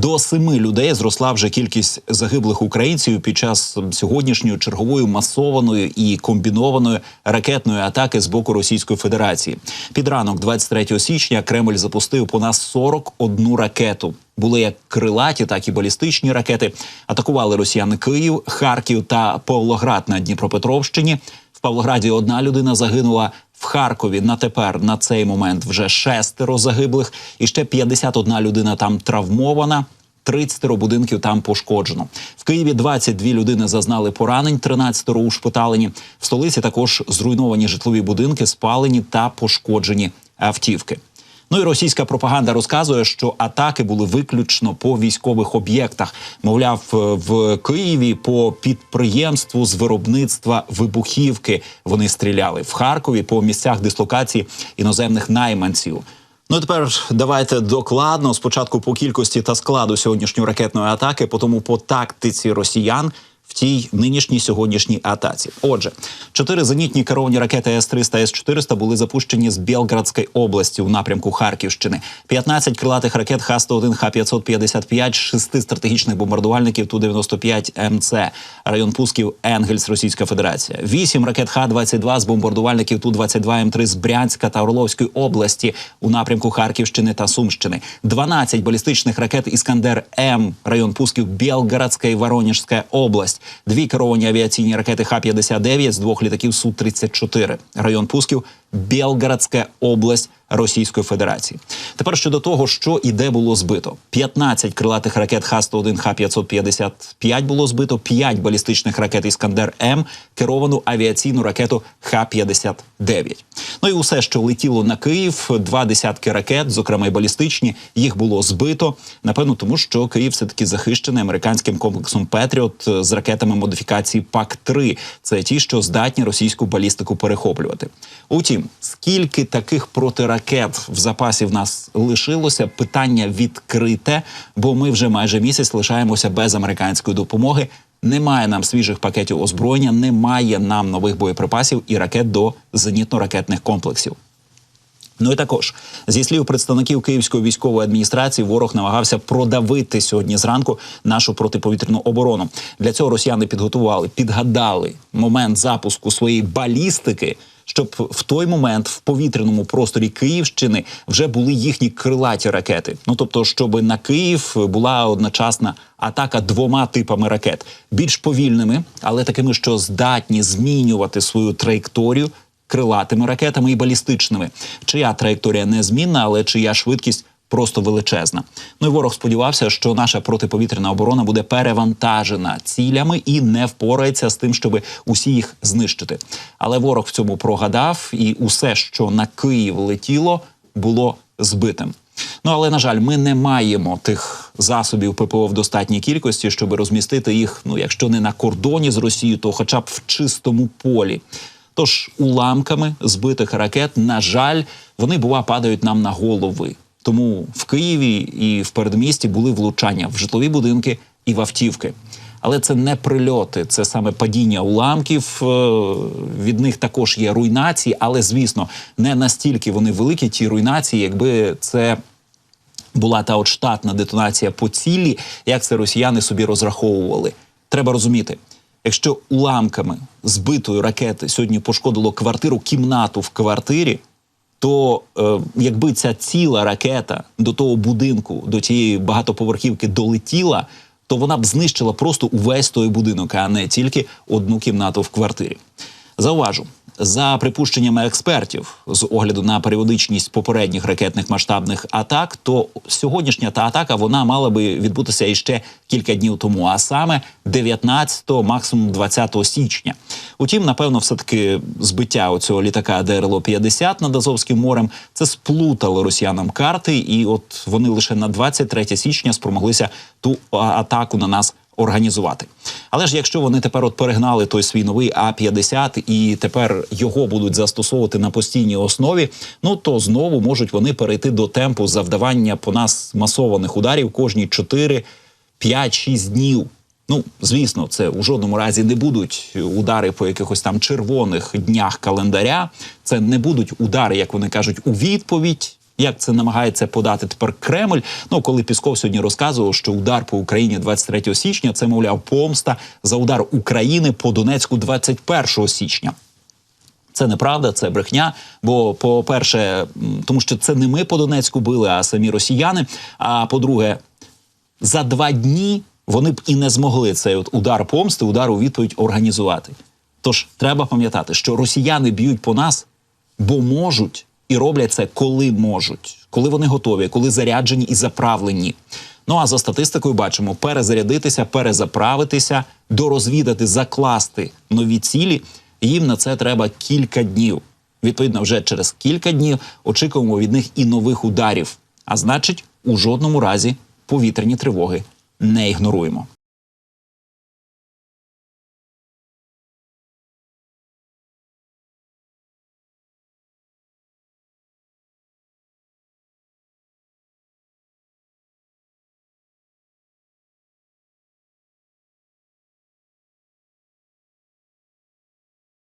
До семи людей зросла вже кількість загиблих українців під час сьогоднішньої чергової масованої і комбінованої ракетної атаки з боку Російської Федерації. Під ранок, 23 січня, Кремль запустив понад 41 ракету. Були як крилаті, так і балістичні ракети. Атакували росіяни Київ, Харків та Павлоград на Дніпропетровщині. В Павлограді одна людина загинула. Харкові на тепер на цей момент вже шестеро загиблих, і ще 51 людина там травмована. 30 будинків там пошкоджено. В Києві 22 людини зазнали поранень, 13 ушпиталені. В столиці також зруйновані житлові будинки, спалені та пошкоджені автівки. Ну і російська пропаганда розказує, що атаки були виключно по військових об'єктах. Мовляв, в Києві по підприємству з виробництва вибухівки вони стріляли в Харкові по місцях дислокації іноземних найманців. Ну тепер давайте докладно спочатку по кількості та складу сьогоднішньої ракетної атаки, потім по тактиці росіян. В тій нинішній сьогоднішній атаці. Отже, чотири зенітні керовані ракети С-300 С-400 були запущені з Білградської області у напрямку Харківщини. 15 крилатих ракет Х-101, Х-555, шести стратегічних бомбардувальників Ту-95 МЦ, район пусків Енгельс, Російська Федерація. Вісім ракет Х-22 з бомбардувальників Ту-22 М3 з Брянська та Орловської області у напрямку Харківщини та Сумщини. 12 балістичних ракет Іскандер М, район пусків Білградська і Воронежська область. Дві керовані авіаційні ракети Х-59 з двох літаків Су-34. Район пусків Білградська область Російської Федерації. Тепер щодо того, що і де було збито: 15 крилатих ракет Х-101, Х-555 було збито, 5 балістичних ракет Іскандер М, керовану авіаційну ракету Х-59. Ну і усе, що летіло на Київ, два десятки ракет, зокрема й балістичні, їх було збито. Напевно, тому що Київ все таки захищений американським комплексом Петріот з ракетами модифікації ПАК-3. Це ті, що здатні російську балістику перехоплювати. Утім, скільки таких протиракет в запасі в нас лишилося? Питання відкрите, бо ми вже майже місяць лишаємося без американської допомоги. Немає нам свіжих пакетів озброєння, немає нам нових боєприпасів і ракет до зенітно-ракетних комплексів. Ну і також зі слів представників Київської військової адміністрації, ворог намагався продавити сьогодні зранку нашу протиповітряну оборону. Для цього росіяни підготували, підгадали момент запуску своєї балістики. Щоб в той момент в повітряному просторі Київщини вже були їхні крилаті ракети. Ну тобто, щоб на Київ була одночасна атака двома типами ракет, більш повільними, але такими, що здатні змінювати свою траєкторію крилатими ракетами і балістичними. Чия траєкторія незмінна, але чия швидкість просто величезна. Ну і ворог сподівався, що наша протиповітряна оборона буде перевантажена цілями і не впорається з тим, щоб усі їх знищити. Але ворог в цьому прогадав, і усе, що на Київ летіло, було збитим. Ну але на жаль, ми не маємо тих засобів ППО в достатній кількості, щоб розмістити їх. Ну, якщо не на кордоні з Росією, то хоча б в чистому полі. Тож уламками збитих ракет, на жаль, вони бува падають нам на голови. Тому в Києві і в передмісті були влучання в житлові будинки і в автівки. Але це не прильоти, це саме падіння уламків. Е, Від них також є руйнації, але звісно, не настільки вони великі, ті руйнації, якби це. Була та от штатна детонація по цілі, як це росіяни собі розраховували. Треба розуміти, якщо уламками збитої ракети сьогодні пошкодило квартиру, кімнату в квартирі, то е, якби ця ціла ракета до того будинку, до тієї багатоповерхівки долетіла, то вона б знищила просто увесь той будинок, а не тільки одну кімнату в квартирі. Зауважу. За припущеннями експертів з огляду на періодичність попередніх ракетних масштабних атак, то сьогоднішня та атака вона мала би відбутися іще кілька днів тому, а саме 19, максимум 20 січня. Утім, напевно, все таки збиття оцього літака ДРЛО 50 над Азовським морем це сплутало росіянам карти, і от вони лише на 23 січня спромоглися ту атаку на нас організувати. Але ж якщо вони тепер от перегнали той свій новий А 50 і тепер його будуть застосовувати на постійній основі, ну то знову можуть вони перейти до темпу завдавання по нас масованих ударів кожні 4, 5, 6 днів. Ну, звісно, це у жодному разі не будуть удари по якихось там червоних днях календаря. Це не будуть удари, як вони кажуть, у відповідь Як це намагається подати тепер Кремль? Ну коли Пісков сьогодні розказував, що удар по Україні 23 січня це мовляв помста за удар України по Донецьку 21 січня. Це неправда, це брехня. Бо, по-перше, тому що це не ми по Донецьку били, а самі росіяни. А по-друге, за два дні вони б і не змогли цей от удар помсти, удар у відповідь організувати. Тож треба пам'ятати, що росіяни б'ють по нас, бо можуть і роблять це, коли можуть, коли вони готові, коли заряджені і заправлені. Ну а за статистикою бачимо, перезарядитися, перезаправитися, дорозвідати, закласти нові цілі. Їм на це треба кілька днів. Відповідно, вже через кілька днів очікуємо від них і нових ударів. А значить, у жодному разі повітряні тривоги не ігноруємо.